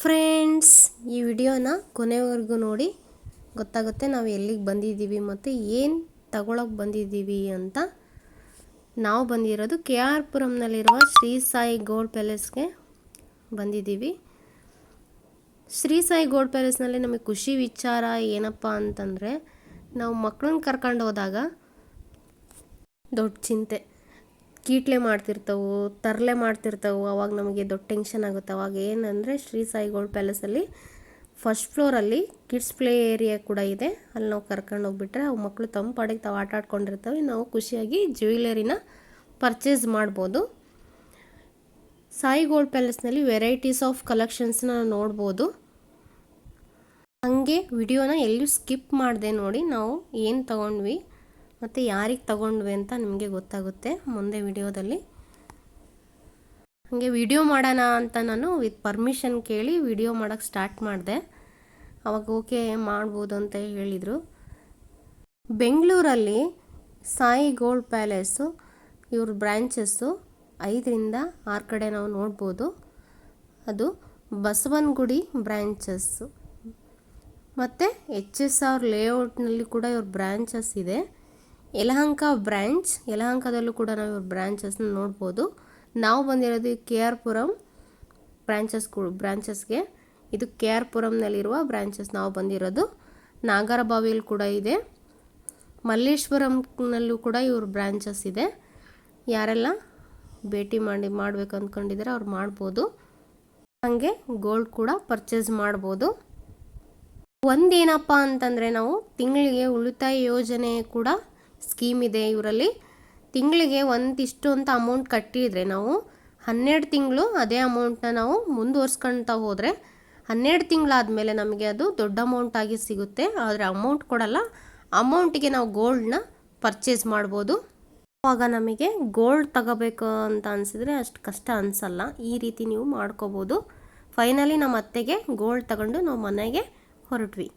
Friends ಈ ವಿಡಿಯೋನ ಕೊನೆವರೆಗೂ ನೋಡಿ. ಗೊತ್ತಾಗುತ್ತೆ ನಾವು ಎಲ್ಲಿಗೆ ಬಂದಿದ್ದೀವಿ ಮತ್ತು ಏನು ತಗೊಳಕ್ಕೆ ಬಂದಿದ್ದೀವಿ ಅಂತ. ನಾವು ಬಂದಿರೋದು ಕೆ ಆರ್ ಪುರಂನಲ್ಲಿರುವ ಶ್ರೀ ಸಾಯಿ ಗೋಲ್ಡ್ ಪ್ಯಾಲೇಸ್ಗೆ ಬಂದಿದ್ದೀವಿ. ಶ್ರೀ ಸಾಯಿ ಗೋಲ್ಡ್ ಪ್ಯಾಲೇಸ್ನಲ್ಲಿ ನಮಗೆ ಖುಷಿ ವಿಚಾರ ಏನಪ್ಪ ಅಂತಂದರೆ, ನಾವು ಮಕ್ಕಳನ್ನ ಕರ್ಕೊಂಡು ಹೋದಾಗ ದೊಡ್ಡ ಚಿಂತೆ. ಕೀಟ್ಲೆ ಮಾಡ್ತಿರ್ತವೆ, ತರಲೆ ಮಾಡ್ತಿರ್ತವೆ, ಅವಾಗ ನಮಗೆ ದೊಡ್ಡ ಟೆನ್ಷನ್ ಆಗುತ್ತೆ. ಅವಾಗ ಏನಂದರೆ ಶ್ರೀ ಸಾಯಿ ಗೋಲ್ಡ್ ಪ್ಯಾಲೇಸಲ್ಲಿ ಫಸ್ಟ್ ಫ್ಲೋರಲ್ಲಿ ಕಿಡ್ಸ್ ಪ್ಲೇ ಏರಿಯಾ ಕೂಡ ಇದೆ. ಅಲ್ಲಿ ನಾವು ಕರ್ಕೊಂಡು ಹೋಗ್ಬಿಟ್ರೆ ಅವು ಮಕ್ಕಳು ತಮ್ಮ ಪಾಡಿಗೆ ತಾವು ಆಟ ಆಡ್ಕೊಂಡಿರ್ತವೆ. ನಾವು ಖುಷಿಯಾಗಿ ಜ್ಯುವೆಲರಿನ ಪರ್ಚೇಸ್ ಮಾಡ್ಬೋದು. ಸಾಯಿ ಗೋಲ್ಡ್ ಪ್ಯಾಲೇಸ್ನಲ್ಲಿ ವೆರೈಟೀಸ್ ಆಫ್ ಕಲೆಕ್ಷನ್ಸ್ನ ನೋಡ್ಬೋದು. ಹಾಗೆ ವಿಡಿಯೋನ ಎಲ್ಲೂ ಸ್ಕಿಪ್ ಮಾಡಿದೆ ನೋಡಿ ನಾವು ಏನು ತಗೊಂಡ್ವಿ. ಮತ್ತು ಯಾರಿಗೆ ತಗೊಂಡ್ವಿ ಅಂತ ನಿಮಗೆ ಗೊತ್ತಾಗುತ್ತೆ ಮುಂದೆ ವಿಡಿಯೋದಲ್ಲಿ. ಹಾಗೆ ವಿಡಿಯೋ ಮಾಡೋಣ ಅಂತ ನಾನು ವಿತ್ ಪರ್ಮಿಷನ್ ಕೇಳಿ ವಿಡಿಯೋ ಮಾಡೋಕ್ಕೆ ಸ್ಟಾರ್ಟ್ ಮಾಡಿದೆ. ಅವಾಗ ಓಕೆ ಮಾಡ್ಬೋದು ಅಂತ ಹೇಳಿದರು. ಬೆಂಗಳೂರಲ್ಲಿ ಸಾಯಿ ಗೋಲ್ಡ್ ಪ್ಯಾಲೇಸು, ಇವ್ರ ಬ್ರ್ಯಾಂಚಸ್ಸು ಐದರಿಂದ ಆರು ಕಡೆ ನಾವು ನೋಡ್ಬೋದು. ಅದು ಬಸವನಗುಡಿ ಬ್ರ್ಯಾಂಚಸ್ಸು ಮತ್ತು ಎಚ್ ಎಸ್ ಆರ್ ಲೇಔಟ್ನಲ್ಲಿ ಕೂಡ ಇವ್ರ ಬ್ರ್ಯಾಂಚಸ್ ಇದೆ. ಯಲಹಂಕ ಬ್ರ್ಯಾಂಚ್ ಯಲಹಂಕದಲ್ಲೂ ಕೂಡ ನಾವು ಇವ್ರ ಬ್ರ್ಯಾಂಚಸ್ನ ನೋಡ್ಬೋದು. ನಾವು ಬಂದಿರೋದು ಕೆ ಆರ್ ಪುರಂ ಬ್ರ್ಯಾಂಚಸ್ ಬ್ರ್ಯಾಂಚಸ್ಗೆ ಇದು ಕೆ ಆರ್ ಪುರಂನಲ್ಲಿರುವ ಬ್ರ್ಯಾಂಚಸ್ ನಾವು ಬಂದಿರೋದು. ನಾಗರಬಾವಿಯಲ್ಲಿ ಕೂಡ ಇದೆ. ಮಲ್ಲೇಶ್ವರಂನಲ್ಲೂ ಕೂಡ ಇವ್ರ ಬ್ರ್ಯಾಂಚಸ್ ಇದೆ. ಯಾರೆಲ್ಲ ಭೇಟಿ ಮಾಡಿ ಮಾಡಬೇಕು ಅಂದ್ಕೊಂಡಿದ್ದಾರೆ ಅವ್ರು ಮಾಡ್ಬೋದು. ಹಾಗೆ ಗೋಲ್ಡ್ ಕೂಡ ಪರ್ಚೇಸ್ ಮಾಡ್ಬೋದು. ಒಂದೇನಪ್ಪ ಅಂತಂದರೆ ನಾವು ತಿಂಗಳಿಗೆ ಉಳಿತಾಯ ಯೋಜನೆ ಕೂಡ ಸ್ಕೀಮ್ ಇದೆ ಇವರಲ್ಲಿ. ತಿಂಗಳಿಗೆ ಒಂದಿಷ್ಟು ಅಂತ ಅಮೌಂಟ್ ಕಟ್ಟಿದರೆ ನಾವು ಹನ್ನೆರಡು ತಿಂಗಳು ಅದೇ ಅಮೌಂಟನ್ನ ನಾವು ಮುಂದುವರ್ಸ್ಕೊಳ್ತಾ ಹೋದರೆ ಹನ್ನೆರಡು ತಿಂಗಳಾದಮೇಲೆ ನಮಗೆ ಅದು ದೊಡ್ಡ ಅಮೌಂಟ್ ಆಗಿ ಸಿಗುತ್ತೆ. ಆದರೆ ಅಮೌಂಟ್ ಕೊಡಲ್ಲ. ಅಮೌಂಟಿಗೆ ನಾವು ಗೋಲ್ಡ್ನ ಪರ್ಚೇಸ್ ಮಾಡ್ಬೋದು. ಆವಾಗ ನಮಗೆ ಗೋಲ್ಡ್ ತಗೋಬೇಕು ಅಂತ ಅನಿಸಿದ್ರೆ ಅಷ್ಟು ಕಷ್ಟ ಅನಿಸಲ್ಲ. ಈ ರೀತಿ ನೀವು ಮಾಡ್ಕೋಬೋದು. ಫೈನಲಿ ನಮ್ಮ ಅತ್ತೆಗೆ ಗೋಲ್ಡ್ ತಗೊಂಡು ನಾವು ಮನೆಗೆ ಹೊರಟ್ವಿ.